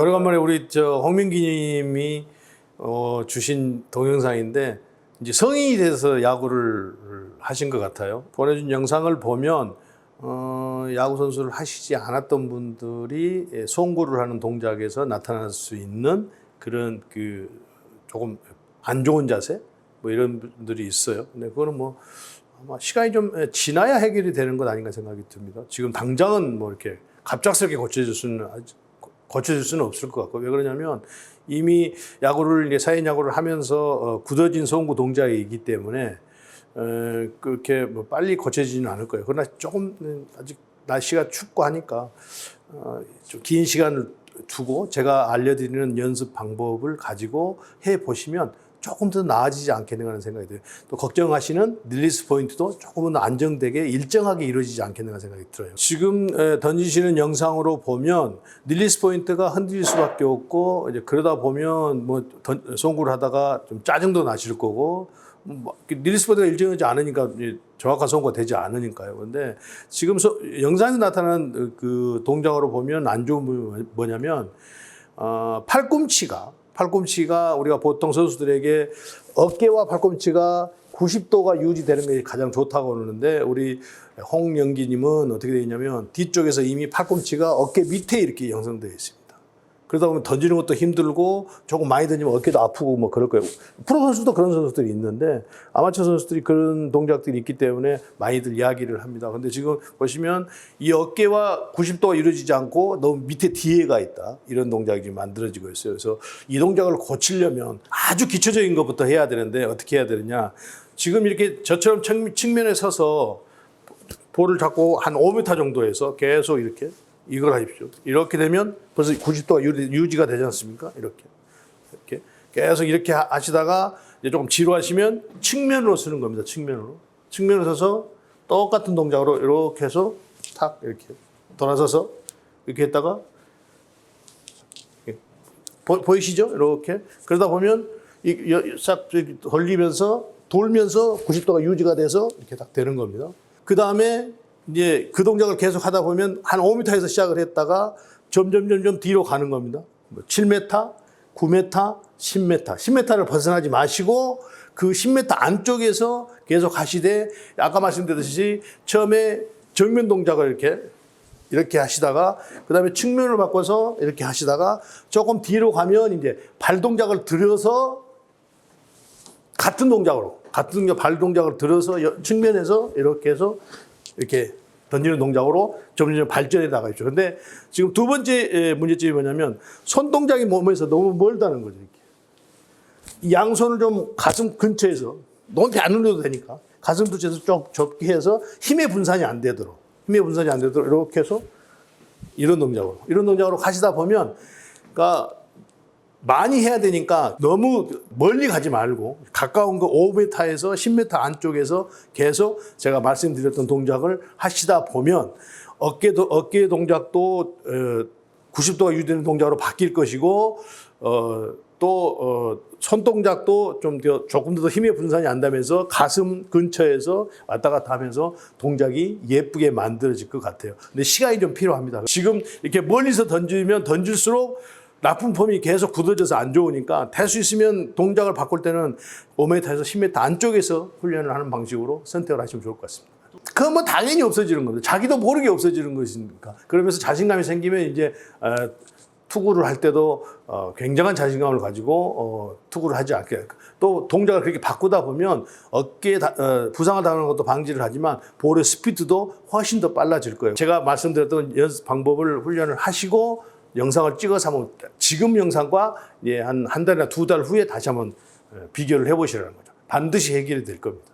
오래간만에 우리 저 홍민기님이 어, 주신 동영상인데 이제 성인이 돼서 야구를 하신 것 같아요. 보내준 영상을 보면 어, 야구 선수를 하시지 않았던 분들이 예, 송구를 하는 동작에서 나타날 수 있는 그런 그 조금 안 좋은 자세 뭐 이런 분들이 있어요. 근데 그거는 뭐 아마 시간이 좀 예, 지나야 해결이 되는 것 아닌가 생각이 듭니다. 지금 당장은 뭐 이렇게 갑작스럽게 고쳐질 수는 고쳐질 수는 없을 것 같고 왜 그러냐면 이미 야구를 이제 사인 야구를 하면서 어, 굳어진 송구 동작이 있기 때문에 어, 그렇게 뭐 빨리 고쳐지지는 않을 거예요. 그러나 조금 음, 아직 날씨가 춥고 하니까 어, 좀 긴 시간을 두고 제가 알려드리는 연습 방법을 가지고 해 보시면 조금 더 나아지지 않겠는가 하는 생각이 들어요. 또 걱정하시는 릴리스 포인트도 조금은 더 안정되게 일정하게 이루어지지 않겠는가 생각이 들어요. 지금 에, 던지시는 영상으로 보면 릴리스 포인트가 흔들릴 수밖에 없고 이제 그러다 보면 뭐 던, 송구를 하다가 좀 짜증도 나실 거고 뭐 릴리스 포인트가 일정하지 않으니까 정확한 송구가 되지 않으니까요. 근데 지금 소, 영상에 나타난 그 동작으로 보면 안 좋은 부분이 뭐냐면 어, 팔꿈치가 팔꿈치가 우리가 보통 선수들에게 어깨와 팔꿈치가 90도가 유지되는 게 가장 좋다고 그러는데 우리 홍영기님은 어떻게 되어 있냐면 뒤쪽에서 이미 팔꿈치가 어깨 밑에 이렇게 형성되어 있습니다. 그러다 보면 던지는 것도 힘들고 조금 많이 던지면 어깨도 아프고 뭐 그럴 거예요. 프로 선수도 그런 선수들이 있는데 아마추어 선수들이 그런 동작들이 있기 때문에 많이들 이야기를 합니다. 근데 지금 보시면 이 어깨와 90도가 이루어지지 않고 너무 밑에 뒤에가 있다. 이런 동작이 지금 만들어지고 있어요. 그래서 이 동작을 고치려면 아주 기초적인 것부터 해야 되는데 어떻게 해야 되느냐. 지금 이렇게 저처럼 측- 측면에 서서 볼을 잡고 한 5m 정도에서 계속 이렇게 이걸 하십시오. 이렇게 되면 벌써 90도가 유지가 되지 않습니까? 이렇게. 이렇게. 계속 이렇게 하- 하시다가 이제 조금 지루하시면 측면으로 쓰는 겁니다. 측면으로. 측면으로 서서 똑같은 동작으로 이렇게 해서 탁 이렇게 돌아서서 이렇게 했다가 이렇게. 보, 보이시죠? 이렇게. 그러다 보면 싹 돌리면서 돌면서 90도가 유지가 돼서 이렇게 딱 되는 겁니다. 그 다음에 이제 그 동작을 계속 하다 보면 한 5m에서 시작을 했다가 점점 점점 뒤로 가는 겁니다. 뭐 7m, 9m, 10m, 10m를 벗어나지 마시고 그 10m 안쪽에서 계속 하시되 아까 말씀드렸듯이 처음에 정면 동작을 이렇게 이렇게 하시다가 그다음에 측면을 바꿔서 이렇게 하시다가 조금 뒤로 가면 이제 발 동작을 들여서 같은 동작으로 같은 동작 발 동작을 들어서 여- 측면에서 이렇게 해서 이렇게 던지는 동작으로 점점 발전해 나가죠. 근데 지금 두 번째 에, 문제점이 뭐냐면 손 동작이 몸에서 너무 멀다는 거죠. 이렇게. 이 양손을 좀 가슴 근처에서 높이 안 올려도 되니까 가슴 근처에서 좀 좁게 해서 힘의 분산이 안 되도록 힘의 분산이 안 되도록 이렇게 해서 이런 동작으로 이런 동작으로 가시다 보면 그러니까 많이 해야 되니까 너무 멀리 가지 말고 가까운 그 5m에서 10m 안쪽에서 계속 제가 말씀드렸던 동작을 하시다 보면 어깨도 어깨 동작도 어, 90도가 유지되는 동작으로 바뀔 것이고 어, 또 어, 손동작도 좀 더 조금 더 힘의 분산이 안 되면서 가슴 근처에서 왔다 갔다 하면서 동작이 예쁘게 만들어질 것 같아요. 근데 시간이 좀 필요합니다. 지금 이렇게 멀리서 던지면 던질수록 나쁜 폼이 계속 굳어져서 안 좋으니까 될 수 있으면 동작을 바꿀 때는 5m에서 10m 안쪽에서 훈련을 하는 방식으로 선택을 하시면 좋을 것 같습니다. 그건 뭐 당연히 없어지는 겁니다. 자기도 모르게 없어지는 것이니까. 그러면서 자신감이 생기면 이제 어, 투구를 할 때도 어, 굉장한 자신감을 가지고 어, 투구를 하지 않게 또 동작을 그렇게 바꾸다 보면 어깨에 부상을 당하는 것도 방지를 하지만 볼의 스피드도 훨씬 더 빨라질 거예요. 제가 말씀드렸던 연습 방법을 훈련을 하시고 영상을 찍어서 한번 지금 영상과 예, 한, 한 달이나 두 달 후에 다시 한번 어, 비교를 해보시라는 거죠. 반드시 해결이 될 겁니다.